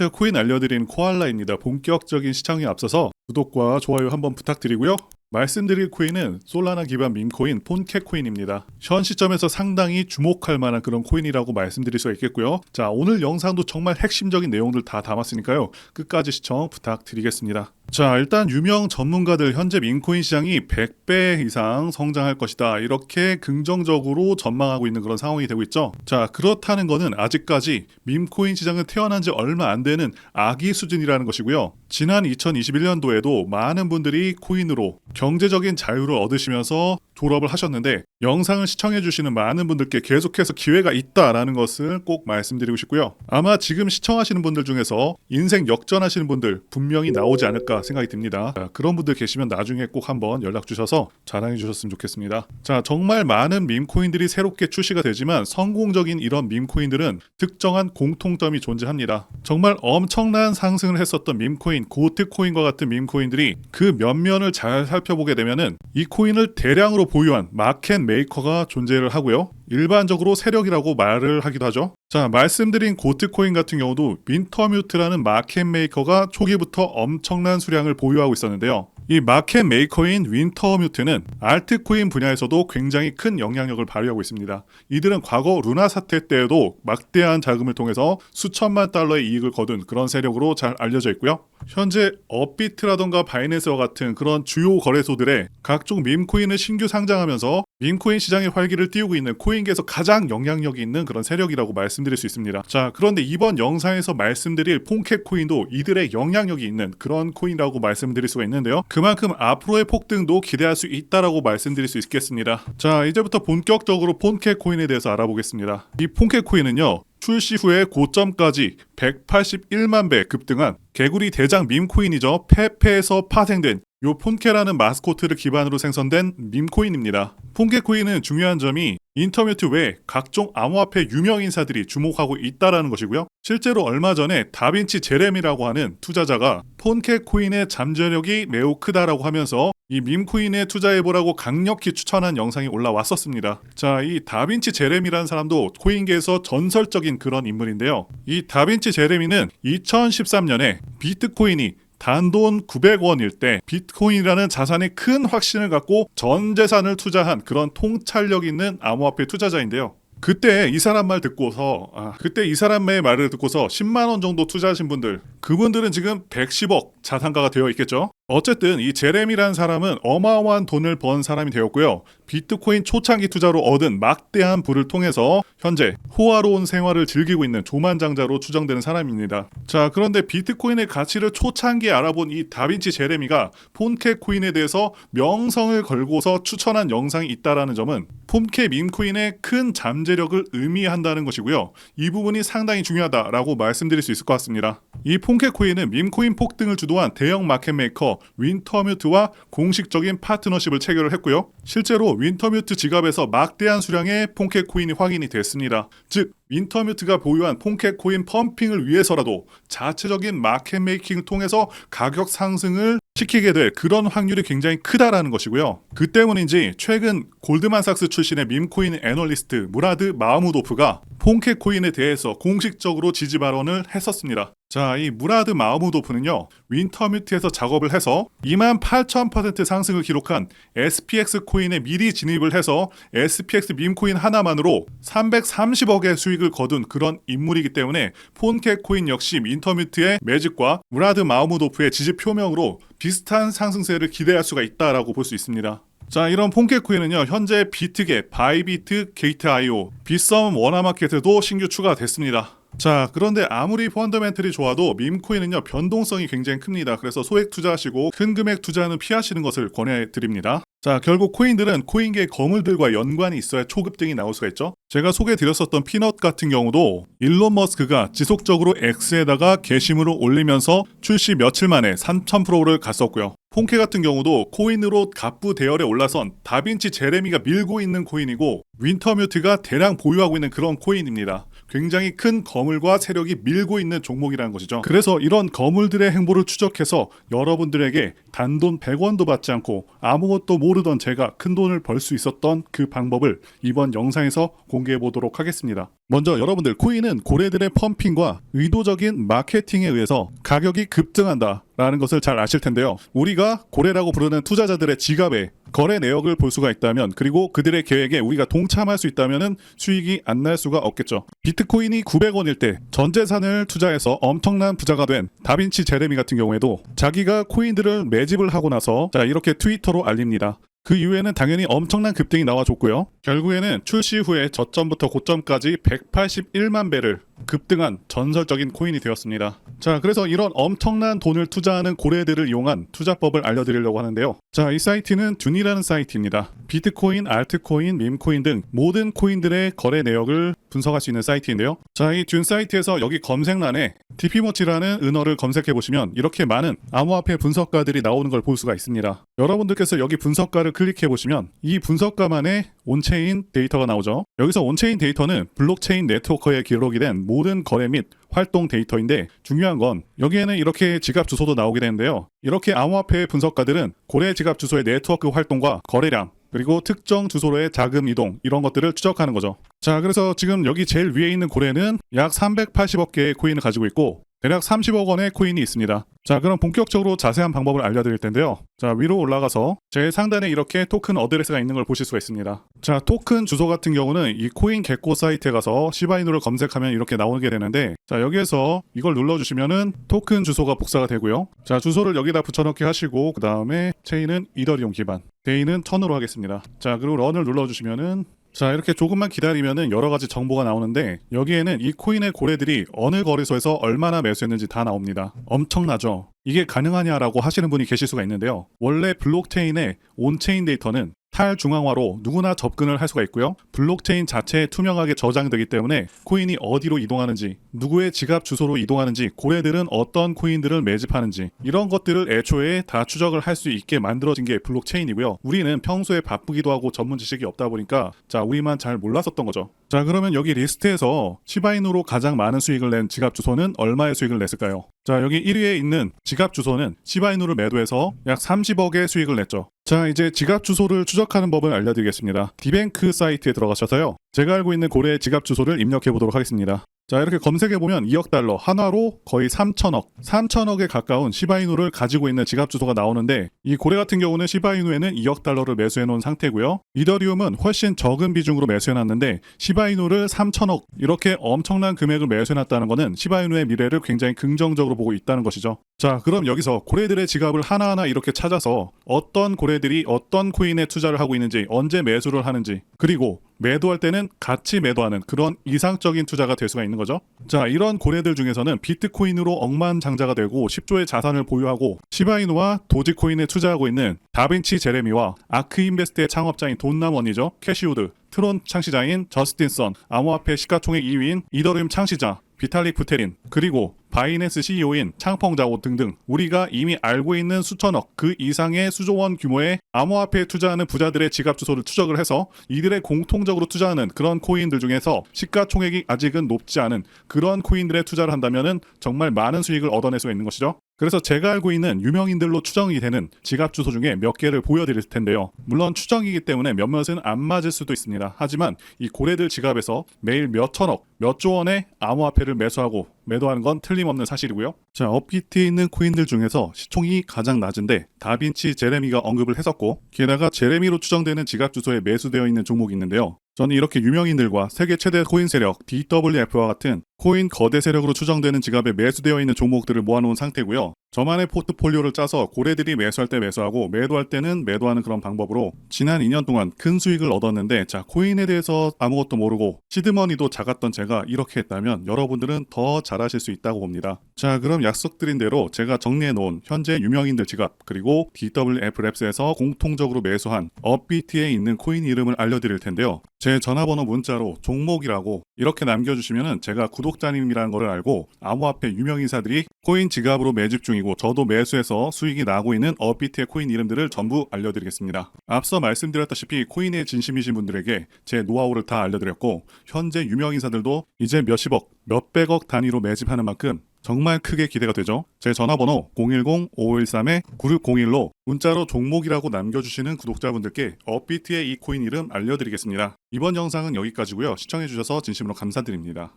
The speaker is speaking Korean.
안녕하세요. 코인 알려드린 코알라입니다. 본격적인 시청에 앞서서 구독과 좋아요 한번 부탁드리고요. 말씀드릴 코인은 솔라나 기반 밈코인 폰캣 코인입니다. 현 시점에서 상당히 주목할 만한 그런 코인이라고 말씀드릴 수 있겠고요. 자, 오늘 영상도 정말 핵심적인 내용들 다 담았으니까요. 끝까지 시청 부탁드리겠습니다. 자, 일단 유명 전문가들 현재 민코인 시장이 100배 이상 성장할 것이다. 이렇게 긍정적으로 전망하고 있는 그런 상황이 되고 있죠. 자, 그렇다는 거는 아직까지 밈코인 시장은 태어난 지 얼마 안 되는 아기 수준이라는 것이고요. 지난 2021년도에도 많은 분들이 코인으로 경제적인 자유를 얻으시면서 졸업을 하셨는데 영상을 시청해 주시는 많은 분들께 계속해서 기회가 있다라는 것을 꼭 말씀드리고 싶고요. 아마 지금 시청하시는 분들 중에서 인생 역전하시는 분들 분명히 나오지 않을까 생각이 듭니다. 자, 그런 분들 계시면 나중에 꼭 한번 연락 주셔서 자랑해 주셨으면 좋겠습니다. 자, 정말 많은 밈코인들이 새롭게 출시가 되지만 성공적인 이런 밈코인들은 특정한 공통점이 존재합니다. 정말 엄청난 상승을 했었던 밈코인, 고트코인과 같은 밈코인들이 그 면면을 잘 살펴보게 되면은 이 코인을 대량으로 보유한 마켓 메이커가 존재를 하고요. 일반적으로 세력이라고 말을 하기도 하죠. 자, 말씀드린 고트코인 같은 경우도 민터뮤트라는 마켓 메이커가 초기부터 엄청난 수량을 보유하고 있었는데요. 이 마켓 메이커인 윈터뮤트는 알트코인 분야에서도 굉장히 큰 영향력을 발휘하고 있습니다. 이들은 과거 루나 사태 때에도 막대한 자금을 통해서 수천만 달러의 이익을 거둔 그런 세력으로 잘 알려져 있고요. 현재 업비트라던가 바이낸스와 같은 그런 주요 거래소들의 각종 밈코인을 신규 상장하면서 밈코인 시장의 활기를 띄우고 있는 코인계에서 가장 영향력이 있는 그런 세력이라고 말씀드릴 수 있습니다. 자, 그런데 이번 영상에서 말씀드릴 폰캣 코인도 이들의 영향력이 있는 그런 코인이라고 말씀드릴 수가 있는데요. 그만큼 앞으로의 폭등도 기대할 수 있다라고 말씀드릴 수 있겠습니다. 자, 이제부터 본격적으로 폰캣 코인에 대해서 알아보겠습니다. 이 폰캣 코인은요. 출시 후에 고점까지 181만 배 급등한 개구리 대장 밈코인이죠. 페페에서 파생된 요 폰케라는 마스코트를 기반으로 생성된 밈코인입니다. 폰케 코인은 중요한 점이 인터뷰트 외에 각종 암호화폐 유명 인사들이 주목하고 있다라는 것이고요. 실제로 얼마 전에 다빈치 제레미라고 하는 투자자가 폰케 코인의 잠재력이 매우 크다라고 하면서 이 밈코인에 투자해보라고 강력히 추천한 영상이 올라왔었습니다. 자, 이 다빈치 제레미라는 사람도 코인계에서 전설적인 그런 인물인데요. 이 다빈치 제레미는 2013년에 비트코인이 단돈 900원일 때 비트코인이라는 자산에 큰 확신을 갖고 전 재산을 투자한 그런 통찰력 있는 암호화폐 투자자인데요. 그때 이 사람 말 듣고서 아, 그때 이 사람의 말을 듣고서 10만 원 정도 투자하신 분들 그분들은 지금 110억 자산가가 되어 있겠죠. 어쨌든 이 제레미라는 사람은 어마어마한 돈을 번 사람이 되었고요. 비트코인 초창기 투자로 얻은 막대한 부를 통해서 현재 호화로운 생활을 즐기고 있는 조만장자로 추정되는 사람입니다. 자, 그런데 비트코인의 가치를 초창기에 알아본 이 다빈치 제레미가 폰케 코인에 대해서 명성을 걸고서 추천한 영상이 있다라는 점은 폰케 밈코인의 큰 잠재력을 의미한다는 것이고요. 이 부분이 상당히 중요하다라고 말씀드릴 수 있을 것 같습니다. 이 폰케 코인은 밈코인 폭등을 주도한 대형 마켓 메이커 윈터뮤트와 공식적인 파트너십을 체결을 했고요. 실제로 윈터뮤트 지갑에서 막대한 수량의 폰캣 코인이 확인이 됐습니다. 즉 윈터뮤트가 보유한 폰캣 코인 펌핑을 위해서라도 자체적인 마켓 메이킹을 통해서 가격 상승을 시키게 될 그런 확률이 굉장히 크다라는 것이고요. 그 때문인지 최근 골드만삭스 출신의 밈코인 애널리스트 무라드 마우무도프가 폰캣 코인에 대해서 공식적으로 지지 발언을 했었습니다. 자, 이 무라드 마우무도프는요, 윈터뮤트에서 작업을 해서 28,000% 상승을 기록한 SPX 코인에 미리 진입을 해서 SPX 밈코인 하나만으로 330억의 수익을 거둔 그런 인물이기 때문에 폰캣 코인 역시 윈터뮤트의 매직과 무라드 마우무도프의 지지 표명으로 비슷한 상승세를 기대할 수가 있다라고 볼 수 있습니다. 자, 이런 폰캣 코인은요, 현재 비트계, 바이비트, 게이트.io, 빗썸 워너마켓에도 신규 추가됐습니다. 자, 그런데 아무리 펀더멘틀이 좋아도 밈코인은요, 변동성이 굉장히 큽니다. 그래서 소액 투자하시고 큰 금액 투자는 피하시는 것을 권해드립니다. 자, 결국 코인들은 코인계 거물들과 연관이 있어야 초급 등이 나올 수가 있죠. 제가 소개드렸었던 피넛 같은 경우도 일론 머스크가 지속적으로 X에다가 게시물을 올리면서 출시 며칠 만에 3000%를 갔었고요. 폰케 같은 경우도 코인으로 갑부 대열에 올라선 다빈치 제레미가 밀고 있는 코인이고 윈터뮤트가 대량 보유하고 있는 그런 코인입니다. 굉장히 큰 거물과 세력이 밀고 있는 종목이라는 것이죠. 그래서 이런 거물들의 행보를 추적해서 여러분들에게 단돈 100원도 받지 않고 아무것도 모르던 제가 큰 돈을 벌 수 있었던 그 방법을 이번 영상에서 공개해 보도록 하겠습니다. 먼저 여러분들 코인은 고래들의 펌핑과 의도적인 마케팅에 의해서 가격이 급등한다. 라는 것을 잘 아실 텐데요. 우리가 고래라고 부르는 투자자들의 지갑에 거래 내역을 볼 수가 있다면 그리고 그들의 계획에 우리가 동참할 수 있다면 수익이 안 날 수가 없겠죠. 비트코인이 900원일 때 전 재산을 투자해서 엄청난 부자가 된 다빈치 제레미 같은 경우에도 자기가 코인들을 매집을 하고 나서 자 이렇게 트위터로 알립니다. 그 이후에는 당연히 엄청난 급등이 나와줬고요. 결국에는 출시 후에 저점부터 고점까지 181만 배를 급등한 전설적인 코인이 되었습니다. 자, 그래서 이런 엄청난 돈을 투자하는 고래들을 이용한 투자법을 알려드리려고 하는데요. 자, 이 사이트는 둔이라는 사이트입니다. 비트코인, 알트코인, 밈코인 등 모든 코인들의 거래 내역을 분석할 수 있는 사이트인데요. 자, 이둔 사이트에서 여기 검색란에 TP모치라는 은어를 검색해 보시면 이렇게 많은 암호화폐 분석가들이 나오는 걸 볼 수가 있습니다. 여러분들께서 여기 분석가를 클릭해 보시면 이 분석가만의 온체인 데이터가 나오죠. 여기서 온체인 데이터는 블록체인 네트워크에 기록이 된 모든 거래 및 활동 데이터인데 중요한 건 여기에는 이렇게 지갑 주소도 나오게 되는데요. 이렇게 암호화폐 분석가들은 고래 지갑 주소의 네트워크 활동과 거래량 그리고 특정 주소로의 자금 이동 이런 것들을 추적하는 거죠. 자, 그래서 지금 여기 제일 위에 있는 고래는 약 380억 개의 코인을 가지고 있고 대략 30억 원의 코인이 있습니다. 자, 그럼 본격적으로 자세한 방법을 알려드릴 텐데요. 자, 위로 올라가서 제일 상단에 이렇게 토큰 어드레스가 있는 걸 보실 수가 있습니다. 자, 토큰 주소 같은 경우는 이 코인 개코 사이트에 가서 시바이누를 검색하면 이렇게 나오게 되는데, 자, 여기에서 이걸 눌러주시면은 토큰 주소가 복사가 되고요. 자, 주소를 여기다 붙여넣기 하시고, 그 다음에 체인은 이더리움 기반, 데이는 1000으로 하겠습니다. 자, 그리고 런을 눌러주시면은 자 이렇게 조금만 기다리면은 여러 가지 정보가 나오는데 여기에는 이 코인의 고래들이 어느 거래소에서 얼마나 매수했는지 다 나옵니다. 엄청나죠. 이게 가능하냐라고 하시는 분이 계실 수가 있는데요. 원래 블록체인의 온체인 데이터는 탈중앙화로 누구나 접근을 할 수가 있고요. 블록체인 자체에 투명하게 저장되기 때문에 코인이 어디로 이동하는지, 누구의 지갑 주소로 이동하는지, 고래들은 어떤 코인들을 매집하는지 이런 것들을 애초에 다 추적을 할 수 있게 만들어진 게 블록체인이고요. 우리는 평소에 바쁘기도 하고 전문 지식이 없다 보니까 자 우리만 잘 몰랐었던 거죠. 자 그러면 여기 리스트에서 시바인으로 가장 많은 수익을 낸 지갑 주소는 얼마의 수익을 냈을까요? 자 여기 1위에 있는 지갑 주소는 시바이누를 매도해서 약 30억의 수익을 냈죠. 자 이제 지갑 주소를 추적하는 법을 알려드리겠습니다. 디뱅크 사이트에 들어가셔서요. 제가 알고 있는 고래의 지갑 주소를 입력해 보도록 하겠습니다. 자 이렇게 검색해 보면 2억 달러 한화로 거의 3천억 3천억에 가까운 시바이누를 가지고 있는 지갑 주소가 나오는데 이 고래 같은 경우는 시바이누에는 2억 달러를 매수해 놓은 상태고요. 이더리움은 훨씬 적은 비중으로 매수해 놨는데 시바이누를 3천억 이렇게 엄청난 금액을 매수해 놨다는 것은 시바이누의 미래를 굉장히 긍정적으로 보고 있다는 것이죠. 자 그럼 여기서 고래들의 지갑을 하나하나 이렇게 찾아서 어떤 고래들이 어떤 코인에 투자를 하고 있는지 언제 매수를 하는지 그리고 매도할 때는 같이 매도하는 그런 이상적인 투자가 될 수가 있는 거죠. 자, 이런 고래들 중에서는 비트코인으로 억만장자가 되고 10조의 자산을 보유하고 시바이누와 도지코인에 투자하고 있는 다빈치 제레미와 아크인베스트의 창업자인 돈남원이죠. 캐시우드, 트론 창시자인 저스틴 선, 암호화폐 시가총액 2위인 이더리움 창시자 비탈릭 부테린 그리고 바이낸스 CEO인 창펑자오 등등 우리가 이미 알고 있는 수천억 그 이상의 수조원 규모의 암호화폐에 투자하는 부자들의 지갑 주소를 추적을 해서 이들의 공통적으로 투자하는 그런 코인들 중에서 시가총액이 아직은 높지 않은 그런 코인들에 투자를 한다면은 정말 많은 수익을 얻어낼 수가 있는 것이죠. 그래서 제가 알고 있는 유명인들로 추정이 되는 지갑 주소 중에 몇 개를 보여드릴 텐데요. 물론 추정이기 때문에 몇몇은 안 맞을 수도 있습니다. 하지만 이 고래들 지갑에서 매일 몇 천억, 몇 조 원의 암호화폐를 매수하고 매도하는 건 틀림없는 사실이고요. 자, 업비트에 있는 코인들 중에서 시총이 가장 낮은데 다빈치 제레미가 언급을 했었고 게다가 제레미로 추정되는 지갑 주소에 매수되어 있는 종목이 있는데요. 저는 이렇게 유명인들과 세계 최대 코인 세력 DWF와 같은 코인 거대 세력으로 추정되는 지갑에 매수되어 있는 종목들을 모아놓은 상태고요. 저만의 포트폴리오를 짜서 고래들이 매수할 때 매수하고 매도할 때는 매도하는 그런 방법으로 지난 2년 동안 큰 수익을 얻었는데 자 코인에 대해서 아무것도 모르고 시드머니도 작았던 제가 이렇게 했다면 여러분들은 더 잘하실 수 있다고 봅니다. 자 그럼 약속드린 대로 제가 정리해 놓은 현재 유명인들 지갑 그리고 DWF 랩스에서 공통적으로 매수한 업비트에 있는 코인 이름을 알려드릴 텐데요. 제 전화번호 문자로 종목이라고 이렇게 남겨주시면은 제가 구독자님이라는 것을 알고 암호화폐 유명인사들이 코인 지갑으로 매집 중이고 저도 매수해서 수익이 나고 있는 업비트의 코인 이름들을 전부 알려드리겠습니다. 앞서 말씀드렸다시피 코인에 진심이신 분들에게 제 노하우를 다 알려드렸고 현재 유명인사들도 이제 몇십억, 몇백억 단위로 매집하는 만큼 정말 크게 기대가 되죠. 제 전화번호 010-5513-9601로 문자로 종목이라고 남겨주시는 구독자분들께 업비트의 이 코인 이름 알려드리겠습니다. 이번 영상은 여기까지고요. 시청해주셔서 진심으로 감사드립니다.